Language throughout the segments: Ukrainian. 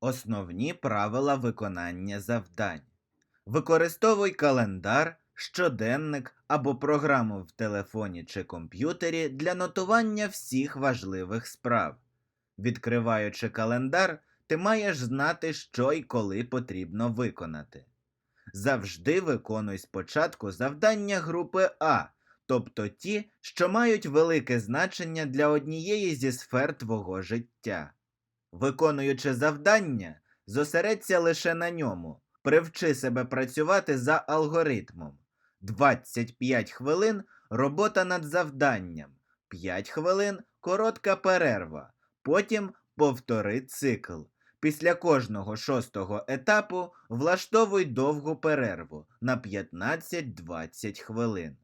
Основні правила виконання завдань. Використовуй календар, щоденник або програму в телефоні чи комп'ютері для нотування всіх важливих справ. Відкриваючи календар, ти маєш знати, що і коли потрібно виконати. Завжди виконуй спочатку завдання групи А, тобто ті, що мають велике значення для однієї зі сфер твого життя. Виконуючи завдання, зосередься лише на ньому. Привчи себе працювати за алгоритмом. 25 хвилин робота над завданням, 5 хвилин коротка перерва, потім повтори цикл. Після кожного шостого етапу влаштовуй довгу перерву на 15-20 хвилин.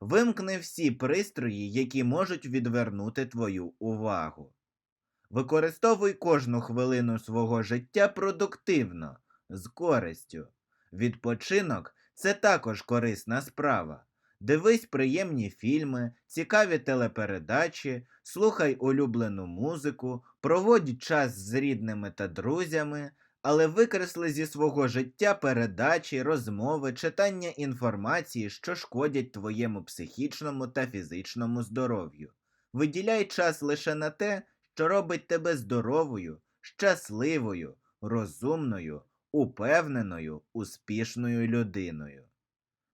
Вимкни всі пристрої, які можуть відвернути твою увагу. Використовуй кожну хвилину свого життя продуктивно, з користю. Відпочинок це також корисна справа. Дивись приємні фільми, цікаві телепередачі, слухай улюблену музику, проводь час з рідними та друзями, але викресли зі свого життя передачі, розмови, читання інформації, що шкодять твоєму психічному та фізичному здоров'ю. Виділяй час лише на те, що робить тебе здоровою, щасливою, розумною, упевненою, успішною людиною.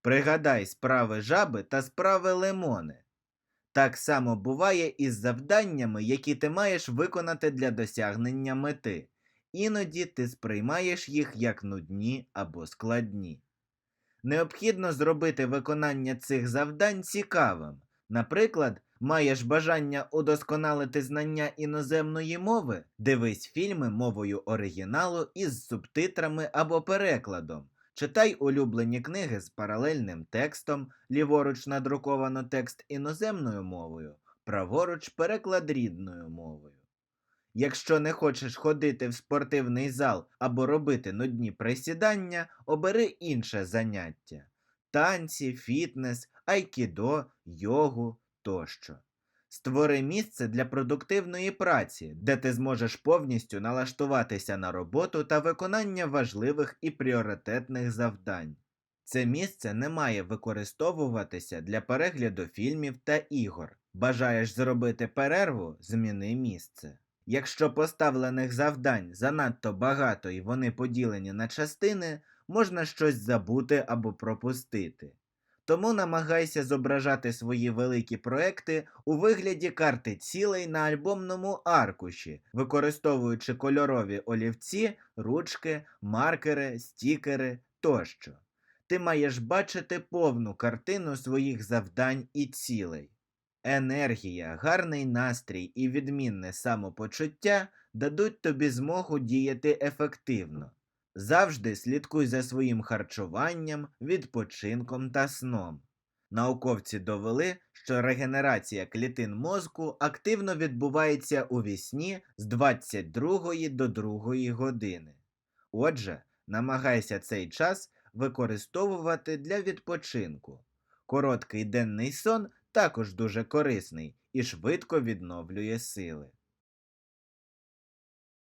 Пригадай справи жаби та справи лимони. Так само буває із завданнями, які ти маєш виконати для досягнення мети. Іноді ти сприймаєш їх як нудні або складні. Необхідно зробити виконання цих завдань цікавим. Наприклад, маєш бажання удосконалити знання іноземної мови, дивись фільми мовою оригіналу із субтитрами або перекладом. Читай улюблені книги з паралельним текстом, ліворуч надруковано текст іноземною мовою, праворуч переклад рідною мовою. Якщо не хочеш ходити в спортивний зал або робити нудні присідання, обери інше заняття танці, фітнес, айкідо, йогу тощо. Створи місце для продуктивної праці, де ти зможеш повністю налаштуватися на роботу та виконання важливих і пріоритетних завдань. Це місце не має використовуватися для перегляду фільмів та ігор. Бажаєш зробити перерву, зміни місце. Якщо поставлених завдань занадто багато і вони поділені на частини, можна щось забути або пропустити. Тому намагайся зображати свої великі проекти у вигляді карти цілей на альбомному аркуші, використовуючи кольорові олівці, ручки, маркери, стікери тощо. Ти маєш бачити повну картину своїх завдань і цілей. Енергія, гарний настрій і відмінне самопочуття дадуть тобі змогу діяти ефективно. Завжди слідкуй за своїм харчуванням, відпочинком та сном. Науковці довели, що регенерація клітин мозку активно відбувається у вісні з 22 до 2 години. Отже, намагайся цей час використовувати для відпочинку. Короткий денний сон також дуже корисний і швидко відновлює сили.